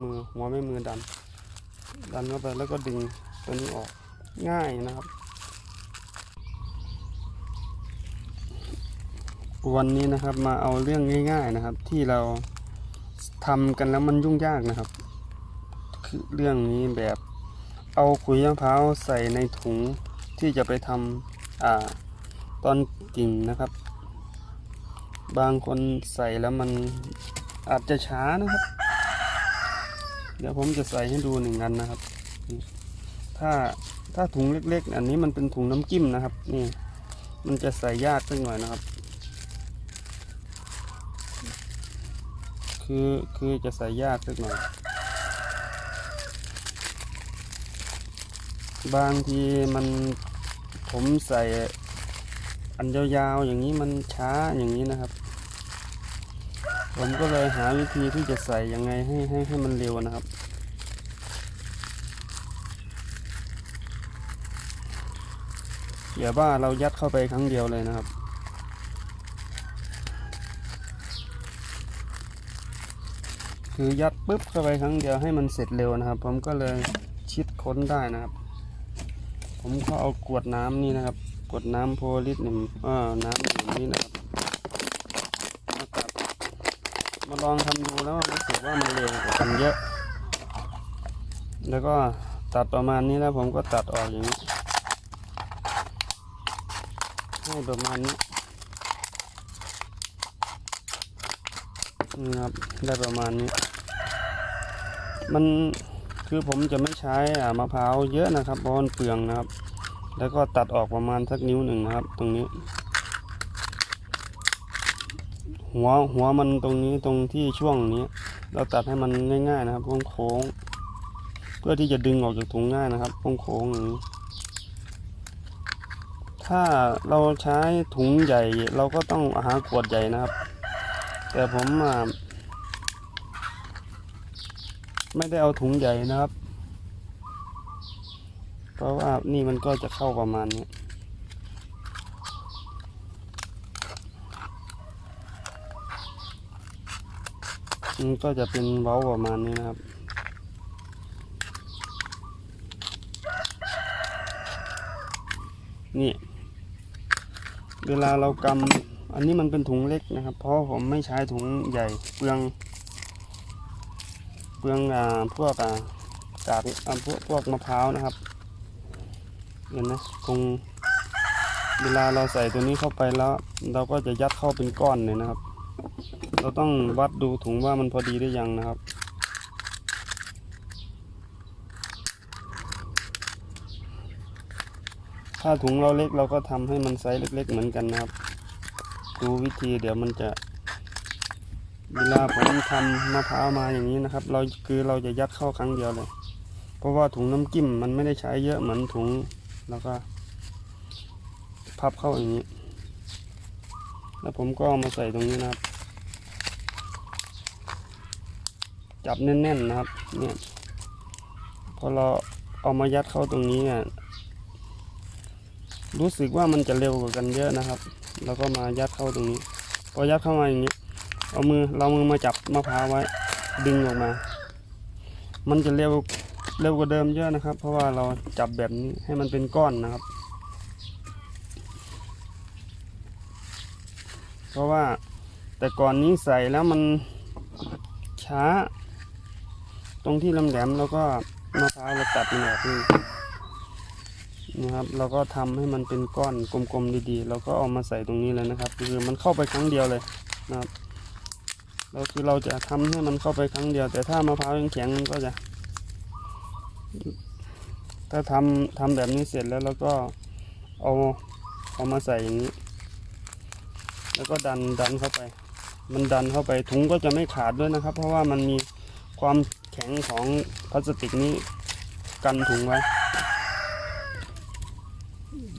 มือหัวไม่มือดัน ดันเข้าไปแล้วก็ดึงตัวนี้ออกง่ายนะครับวันนี้นะครับมาเอาเรื่องง่าย ๆนะครับ ที่เราทำกันแล้วมันยุ่งยากนะครับ คือเรื่องนี้แบบเอาขุยมะพร้าวใส่ในถุงที่จะไปทำอ่าตอนกิ่งนะครับ บางคนใส่แล้วมันอาจจะช้านะครับ เดี๋ยวผมจะใส่ให้ดูหนึ่งอันนะครับ ถ้าถ้าถุงเล็ก ๆ อันนี้มันเป็นถุงน้ำจิ้มนะครับ นี่ มันจะใส่ยากสักหน่อยนะครับ คือคือจะใส่ยากสักหน่อย บางทีมันผมใส่อันยาวๆอย่างนี้มันช้าอย่างนี้นะครับ ผมก็เลยหาวิธีที่จะใส่ยังไงให้ให้ให้มันเร็วนะครับ อย่าว่าเรายัดเข้าไปครั้งเดียวเลยนะครับคือยัดปุ๊บเข้าไปครั้งเดียวให้มันเสร็จเร็วนะครับ ผมก็เลยชิดค้นได้นะครับ ผมก็เอากวดน้ำนี่นะครับ กวดน้ำโพลิสเนี่ยน้ำอย่งนี้นะครับมาตัด มาลองทำดูแล้วรู้สึกว่ามันเร็วกว่ากันเยอะ แล้วก็ตัดประมาณนี้แล้วผมก็ตัดออกอย่างนี้ให้ประมาณนี้นี่ครับได้ประมาณนี้ มันคือผมจะไม่ใช้อ่ามะพร้าวเยอะนะครับเพราะมันเปลืองนะครับ แล้วก็ตัดออกประมาณสักนิ้วหนึ่งนะครับ ตรงนี้ หัวหัวมันตรงนี้ตรงที่ช่วงนี้ เราตัดให้มันง่ายๆนะครับโค้งเพื่อที่จะดึงออกจากถุงง่ายนะครับโค้งๆอย่างนี้ ถ้าเราใช้ถุงใหญ่ เราก็ต้องหาขวดใหญ่นะครับ แต่ผมไม่ได้เอาถุงใหญ่นะครับ เพราะว่านี่มันก็จะเข้าประมาณนี้ มันก็จะเป็นเว้าประมาณนี้นะครับนี่เวลาเรากำอันนี้มันเป็นถุงเล็กนะครับ เพราะผมไม่ใช้ถุงใหญ่เปลือง เปลืองอ่าพวกอ่ากากอ่าพวกพวกมะพร้าวนะครับเห็นไหมตรงเวลาเราใส่ตัวนี้เข้าไปแล้ว เราก็จะยัดเข้าเป็นก้อนเลยนะครับ เราต้องวัดดูถุงว่ามันพอดีหรือยังนะครับถ้าถุงเราเล็กเราก็ทำให้มันไซส์เล็ก ๆ เหมือนกันนะครับ ดูวิธีเดี๋ยวมันจะ เวลาผมทำมะพร้าวมาอย่างนี้นะครับ เราคือเราจะยัดเข้าครั้งเดียวเลย เพราะว่าถุงน้ำจิ้มมันไม่ได้ใช้เยอะเหมือนถุงแล้วก็ พับเข้าอย่างนี้ แล้วผมก็เอามาใส่ตรงนี้นะครับ จับแน่นๆนะครับ เนี่ย พอเราเอามายัดเข้าตรงนี้เนี่ย รู้สึกว่ามันจะเร็วกว่ากันเยอะนะครับ แล้วก็มายัดเข้าตรงนี้ พอยัดเข้ามาอย่างนี้ เอามือเรามือมาจับมะพร้าวไว้ ดึงออกมา มันจะเร็วเร็วกว่าเดิมเยอะนะครับ เพราะว่าเราจับแบบนี้ให้มันเป็นก้อนนะครับ เพราะว่าแต่ก่อนนี้ใส่แล้วมันช้า ตรงที่ลำแหลมแล้วก็มะพร้าวเราตัดมันออกนี่นะครับเราก็ทำให้มันเป็นก้อนกลมๆดีๆเราก็เอามาใส่ตรงนี้เลยนะครับ คือมันเข้าไปครั้งเดียวเลยนะครับเราคือเราจะทำให้มันเข้าไปครั้งเดียว แต่ถ้ามะพร้าวยังแข็งมันก็จะ ถ้าทำทำแบบนี้เสร็จแล้วเราก็เอาเอามาใส่อย่างนี้ แล้วก็ดันดันเข้าไป มันดันเข้าไปถุงก็จะไม่ขาดด้วยนะครับ เพราะว่ามันมีความ แข็งของพลาสติกนี้กันถุงไว้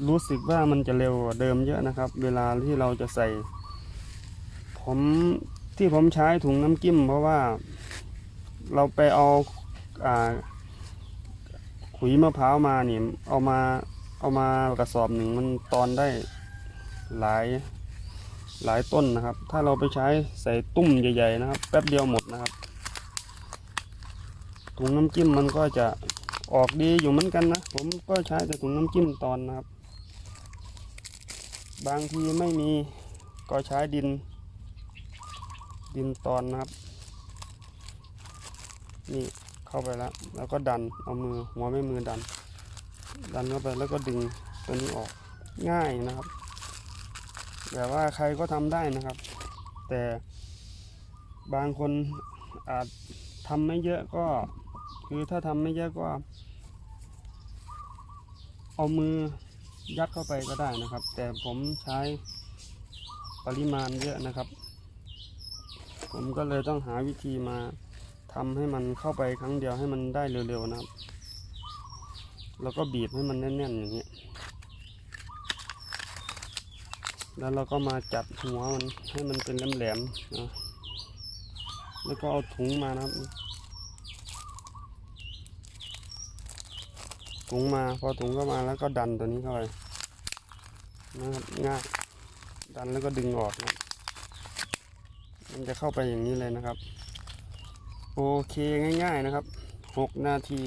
รู้สึกว่ามันจะเร็วกว่าเดิมเยอะนะครับ เวลาที่เราจะใส่ ผมที่ผมใช้ถุงน้ำจิ้ม เพราะว่าเราไปเอาอ่าขุยมะพร้าวมาเนี่ยเอามาเอามากระสอบหนึ่งมันตอนได้หลายหลายต้นนะครับ ถ้าเราไปใช้ใส่ตุ้มใหญ่ ๆ นะครับ แป๊บเดียวหมดนะครับ ถุงน้ำจิ้มมันก็จะออกดีอยู่เหมือนกันนะ ผมก็ใช้แต่ถุงน้ำจิ้มตอนนะครับ บางทีไม่มีก็ใช้ดิน ดินตอนนะครับ นี่เข้าไปแล้ว แล้วก็ดันเอามือหัวไม่มือดัน ดันเข้าไปแล้วก็ดึงตัวนี้ออกง่ายนะครับแต่ว่าใครก็ทำได้นะครับ แต่บางคนอาจทำไม่เยอะก็ คือถ้าทำไม่เยอะก็เอามือยัดเข้าไปก็ได้นะครับ แต่ผมใช้ปริมาณเยอะนะครับ ผมก็เลยต้องหาวิธีมาทำให้มันเข้าไปครั้งเดียวให้มันได้เร็วๆนะครับ แล้วก็บีบให้มันแน่นๆอย่างนี้ แล้วเราก็มาจัดหัวมันให้มันเป็นแหลมๆนะ แล้วก็เอาถุงมานะครับ ถุงมา พอถุงเข้ามาแล้วก็ดันตัวนี้เข้าไปนะครับง่ายดันแล้วก็ดึงออกนะมันจะเข้าไปอย่างนี้เลยนะครับ โอเคง่าย ๆนะครับหกนาที